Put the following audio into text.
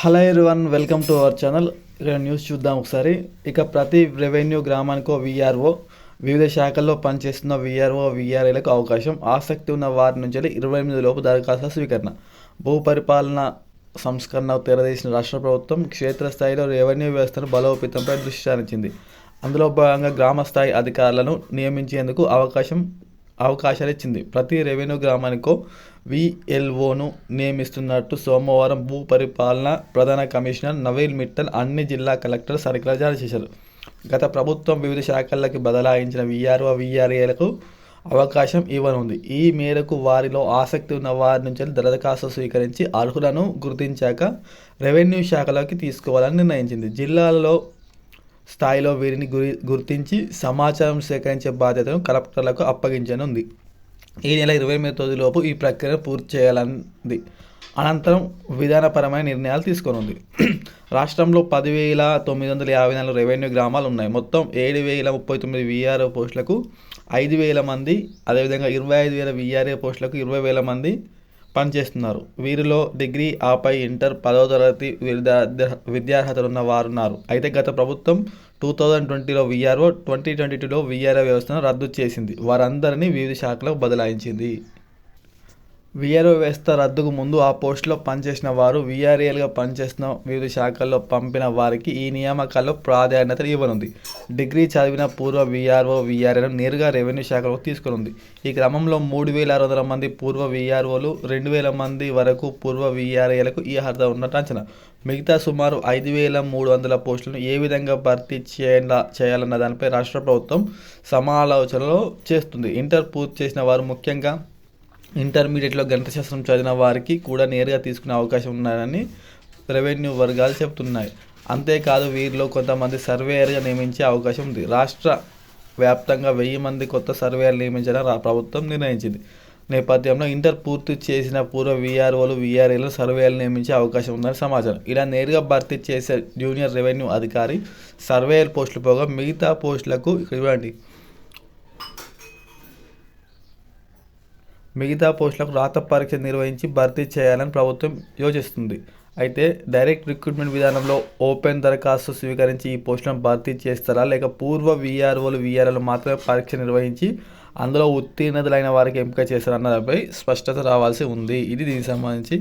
Hello one welcome to our channel ఇక్కడ news చూద్దాం ఒకసారి. ఇక ప్రతి రెవెన్యూ గ్రామానికో విఆర్ఓ వివిధ శాఖల్లో పనిచేస్తున్న విఆర్ఓ విఆర్ఏలకు అవకాశం. ఆసక్తి ఉన్న వారి నుంచి ఇరవై ఎనిమిది లోపు దరఖాస్తు స్వీకరణ. భూ పరిపాలన సంస్కరణ తెరదీసిన రాష్ట్ర ప్రభుత్వం క్షేత్రస్థాయిలో రెవెన్యూ వ్యవస్థను బలోపేతంపై దృష్టి సారించింది. అందులో భాగంగా గ్రామ స్థాయి అధికారులను నియమించేందుకు అవకాశం అవకాశాలు ఇచ్చింది ప్రతి రెవెన్యూ గ్రామానికో విఎల్ఓను నియమిస్తున్నట్టు సోమవారం భూ పరిపాలన ప్రధాన కమిషనర్ నవీల్ మిట్టల్ అన్ని జిల్లా కలెక్టర్ సర్కులర్ జారీ చేశారు. గత ప్రభుత్వం వివిధ శాఖలకి బదలాయించిన విఆర్ఓ విఆర్ఏలకు అవకాశం ఇవ్వనుంది. ఈ మేరకు వారిలో ఆసక్తి ఉన్న వారి నుంచి దరఖాస్తు స్వీకరించి అర్హులను గుర్తించాక రెవెన్యూ శాఖలోకి తీసుకోవాలని నిర్ణయించింది. జిల్లాలలో స్థాయిలో వీరిని గురి గుర్తించి సమాచారం సేకరించే బాధ్యతను కలెక్టర్లకు అప్పగించనుంది. ఈ నెల ఇరవై ఎనిమిది తొమ్మిదిలోపు ఈ ప్రక్రియను పూర్తి చేయాలంది. అనంతరం విధానపరమైన నిర్ణయాలు తీసుకొనుంది. రాష్ట్రంలో పదివేల తొమ్మిది వందల యాభై నాలుగు రెవెన్యూ గ్రామాలు ఉన్నాయి. మొత్తం ఏడు వేల ముప్పై తొమ్మిది విఆర్ఓ పోస్టులకు ఐదు వేల మంది అదేవిధంగా ఇరవై ఐదు వేల విఆర్ఏ పోస్టులకు ఇరవై వేల మంది పనిచేస్తున్నారు. వీరిలో డిగ్రీ ఆపై ఇంటర్ పదవ తరగతి విద్యార్హతలున్న విద్యార్హతలు ఉన్న అయితే గత ప్రభుత్వం టూ థౌజండ్ ట్వంటీలో విఆర్ఓ ట్వంటీ ట్వంటీ టూలో విఆర్ఓ వ్యవస్థను రద్దు చేసింది. వారందరినీ వివిధ శాఖలకు బదలాయించింది. విఆర్ఓ వ్యవస్థ రద్దుకు ముందు ఆ పోస్టులో పనిచేసిన వారు విఆర్ఏలుగా పనిచేసిన వివిధ శాఖల్లో పంపిన వారికి ఈ నియామకాల్లో ప్రాధాన్యత ఇవ్వనుంది. డిగ్రీ చదివిన పూర్వ విఆర్ఓ విఆర్ఏను నేరుగా రెవెన్యూ శాఖలోకి తీసుకునుంది. ఈ క్రమంలో మూడు వేల ఆరు వందల మంది పూర్వ విఆర్ఓలు రెండు వేల మంది వరకు పూర్వ విఆర్ఏలకు ఈ అర్హత ఉన్నట్టు అంచనా. మిగతా సుమారు ఐదు వేల మూడు వందల పోస్టులను ఏ విధంగా భర్తీ చేయాల చేయాలన్న దానిపై రాష్ట్ర ప్రభుత్వం సమాలోచనలు చేస్తుంది. ఇంటర్ పూర్తి చేసిన వారు ముఖ్యంగా ఇంటర్మీడియట్లో గణిత శాస్త్రం చదివిన వారికి కూడా నేరుగా తీసుకునే అవకాశం ఉన్నారని రెవెన్యూ వర్గాలు చెబుతున్నాయి. అంతేకాదు వీరిలో కొంతమంది సర్వేయర్గా నియమించే అవకాశం ఉంది. రాష్ట్ర వ్యాప్తంగా వెయ్యి మంది కొత్త సర్వేయర్లు నియమించడం ప్రభుత్వం నిర్ణయించింది. నేపథ్యంలో ఇంటర్ పూర్తి చేసిన పూర్వ వీఆర్ఓలు వీఆర్ఏలు సర్వేలు నియమించే అవకాశం ఉందని సమాచారం. ఇలా నేరుగా భర్తీ చేసే జూనియర్ రెవెన్యూ అధికారి సర్వేయర్ పోస్టులు పోగా మిగతా పోస్టులకు ఇవ్వండి మిగతా పోస్టులకు రాత పరీక్ష నిర్వహించి భర్తీ చేయాలని ప్రభుత్వం యోచిస్తుంది. అయితే డైరెక్ట్ రిక్రూట్మెంట్ విధానంలో ఓపెన్ దరఖాస్తు స్వీకరించి ఈ పోస్టులను భర్తీ చేస్తారా? లేక పూర్వ వీఆర్ఓలు వీఆర్ఓలు మాత్రమే పరీక్ష నిర్వహించి అందులో ఉత్తీర్ణతలైన వారికి ఎంపిక చేస్తారన్నదానిపై స్పష్టత రావాల్సి ఉంది. ఇది దీనికి సంబంధించి